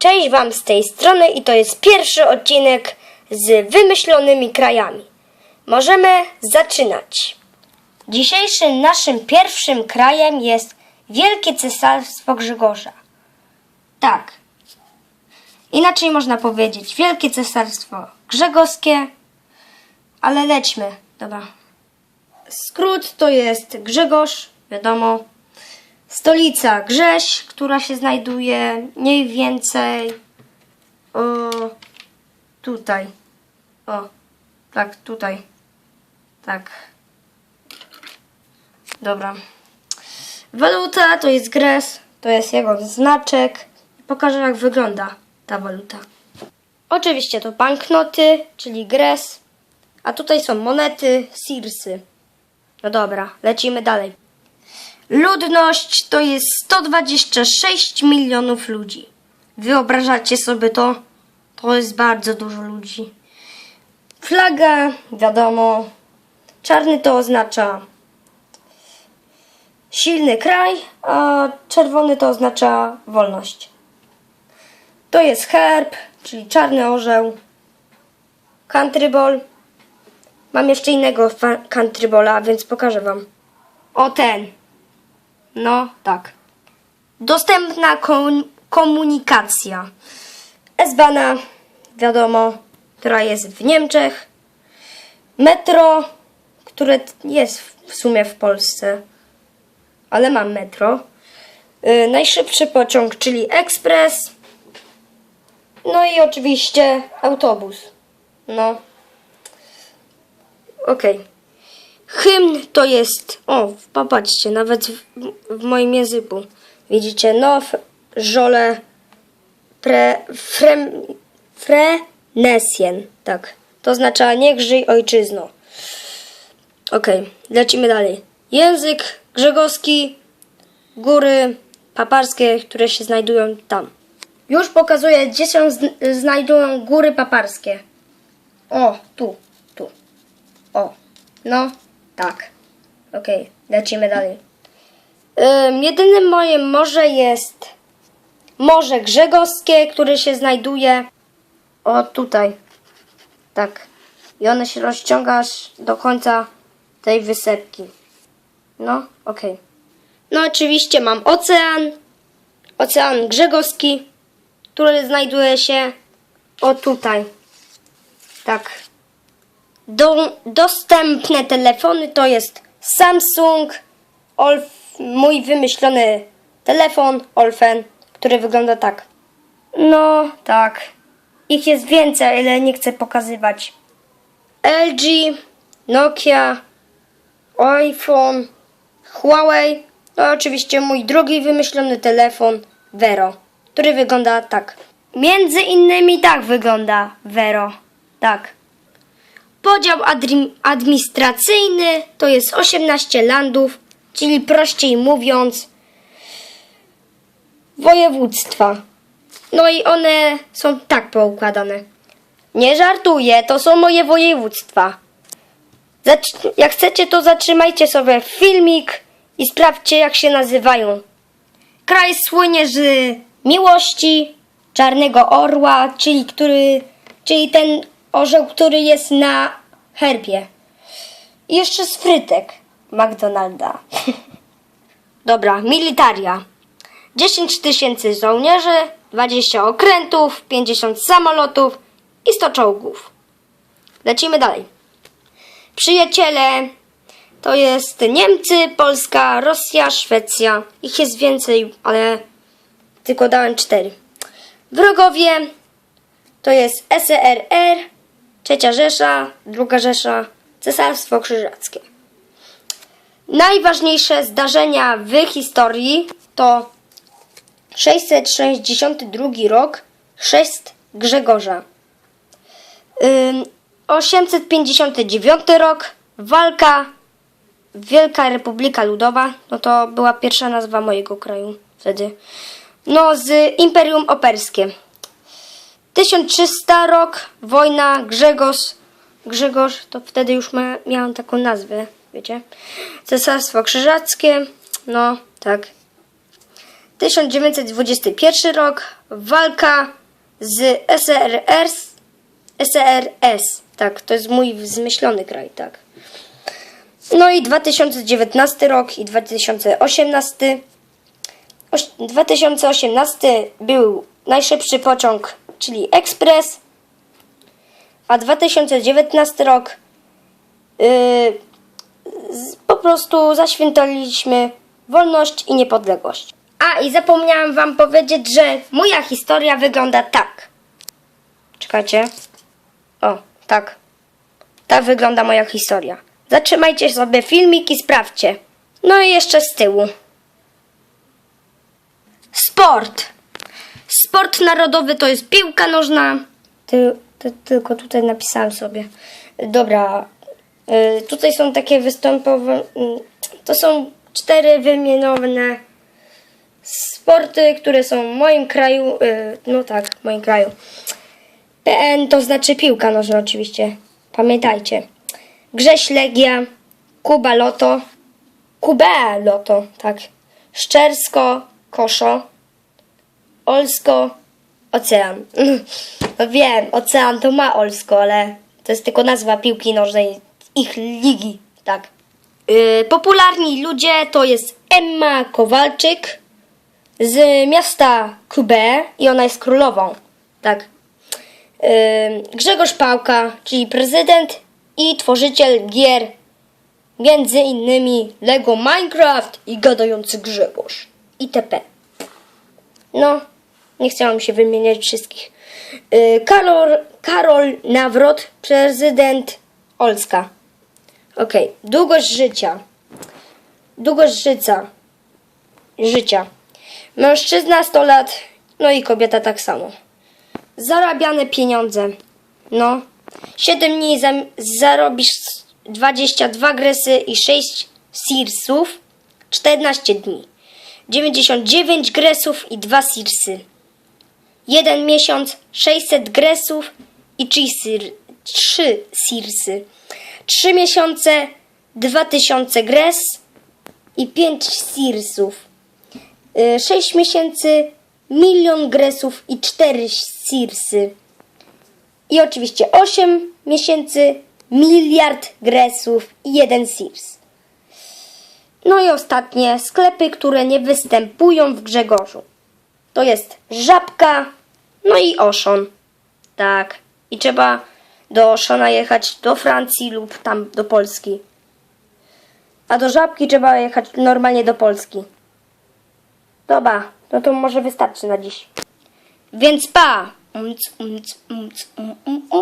Cześć Wam z tej strony i to jest pierwszy odcinek z wymyślonymi krajami. Możemy zaczynać. Dzisiejszym naszym pierwszym krajem jest Wielkie Cesarstwo Grzegorza. Tak. Inaczej można powiedzieć Wielkie Cesarstwo Grzegorskie, ale lećmy. Dobra. Skrót to jest Grzegorz, wiadomo. Stolica Grześ, która się znajduje mniej więcej o tutaj. O, tak, tutaj. Tak. Dobra. Waluta to jest Gres, to jest jego znaczek. Pokażę jak wygląda ta waluta. Oczywiście to banknoty, czyli Gres, a tutaj są monety, Sirsy. No dobra, lecimy dalej. Ludność to jest 126 milionów ludzi. Wyobrażacie sobie to? To jest bardzo dużo ludzi. Flaga, wiadomo. Czarny to oznacza silny kraj, a czerwony to oznacza wolność. To jest herb, czyli czarny orzeł. Country ball. Mam jeszcze innego country balla, więc pokażę wam. O ten. No, tak. Dostępna kom- komunikacja. S-Bahna, wiadomo, która jest w Niemczech. Metro, które jest w sumie w Polsce, ale mam metro. Y, najszybszy pociąg, czyli ekspres. No i oczywiście autobus. No. Okej. Hymn to jest, o, popatrzcie, nawet w, w moim języku. Widzicie, now, żole, pre, frem, frenesien, tak. To oznacza niech żyj ojczyzno. Okej, lecimy dalej. Język grzegowski, góry paparskie, które się znajdują tam. Już pokazuję, gdzie się zn- znajdują góry paparskie. O, tu, tu. O, no, tak. Okej, lecimy dalej. Ym, jedynym moim morze jest Morze Grzegorskie, które się znajduje o tutaj. Tak. I one się rozciąga do końca tej wysepki. No, okej. No oczywiście mam ocean. Ocean Grzegorski, który znajduje się o tutaj. Tak. Do, dostępne telefony to jest Samsung, Olf, mój wymyślony telefon Olfen, który wygląda tak. No, tak. Ich jest więcej, ale nie chcę pokazywać. LG, Nokia, iPhone, Huawei, no oczywiście mój drugi wymyślony telefon Vero, który wygląda tak. Między innymi tak wygląda Vero. Tak. Podział administracyjny to jest 18 landów, czyli prościej mówiąc województwa. No i one są tak poukładane. Nie żartuję, to są moje województwa. Jak chcecie, to zatrzymajcie sobie filmik i sprawdźcie, jak się nazywają. Kraj słynie z miłości, czarnego orła, czyli, który, czyli ten orzeł, który jest na herbie. I jeszcze z frytek McDonalda. Dobra, militaria. 10 tysięcy żołnierzy, 20 okrętów, 50 samolotów i 100 czołgów. Lecimy dalej. Przyjaciele to jest Niemcy, Polska, Rosja, Szwecja. Ich jest więcej, ale tylko dałem 4. Wrogowie to jest SRR, Trzecia Rzesza, Druga Rzesza, Cesarstwo Krzyżackie. Najważniejsze zdarzenia w historii to 662 rok, chrzest Grzegorza. Ym, 859 rok, walka Wielka Republika Ludowa, no to była pierwsza nazwa mojego kraju wtedy. No, z Imperium Operskie. 1300 rok, wojna, Grzegorz. Grzegorz, to wtedy już ma, miałem taką nazwę, wiecie. Cesarstwo Krzyżackie, no tak. 1921 rok, walka z SRS. SRS, tak, to jest mój zmyślony kraj, tak. No i 2019 rok i 2018. Oś- 2018 był najszybszy pociąg, czyli ekspres, a 2019 rok yy, po prostu zaświętoliśmy wolność i niepodległość. A i zapomniałam wam powiedzieć, że moja historia wygląda tak. Czekajcie. O, tak. Tak wygląda moja historia. Zatrzymajcie sobie filmik i sprawdźcie. No i jeszcze z tyłu. Sport. Sport narodowy to jest piłka nożna. Ty, ty, tylko tutaj napisałem sobie. Dobra. Y, tutaj są takie występowe. y, To są cztery wymienione sporty, które są w moim kraju. y, No tak, w moim kraju. PN to znaczy piłka nożna oczywiście. Pamiętajcie. Grześ Legia, Kuba Loto, Kubę Loto, tak. Szczersko, Koszo, Olsko, Ocean. No wiem, Ocean to ma Olsko, ale to jest tylko nazwa piłki nożnej ich ligi, tak. Yy, popularni ludzie to jest Emma Kowalczyk z miasta Kubę i ona jest królową, tak. Yy, Grzegorz Pałka, czyli prezydent i tworzyciel gier, między innymi Lego Minecraft i gadający Grzegorz itp. No, nie chciałam się wymieniać wszystkich. Yy, Karol, Karol Nawrot, prezydent Olska. Okej, długość życia. Długość życia. Życia. Mężczyzna 100 lat, no i kobieta tak samo. Zarabiane pieniądze. No. 7 dni zam- zarobisz 22 gresy i 6 sirsów. 14 dni. 99 gresów i 2 sirsy. Jeden miesiąc 600 gresów i 3, sir, 3 sirsy. 3 miesiące 2000 gres i 5 sirsów. 6 miesięcy, milion gresów i 4 sirsy. I oczywiście 8 miesięcy, miliard gresów i 1 sirs. No i ostatnie, sklepy, które nie występują w Grzegorzu. To jest Żabka, no i Oszon. Tak. I trzeba do Oszona jechać do Francji lub tam do Polski. A do Żabki trzeba jechać normalnie do Polski. Dobra, no to może wystarczy na dziś. Więc pa! Umc, umc, umc, um, um, um.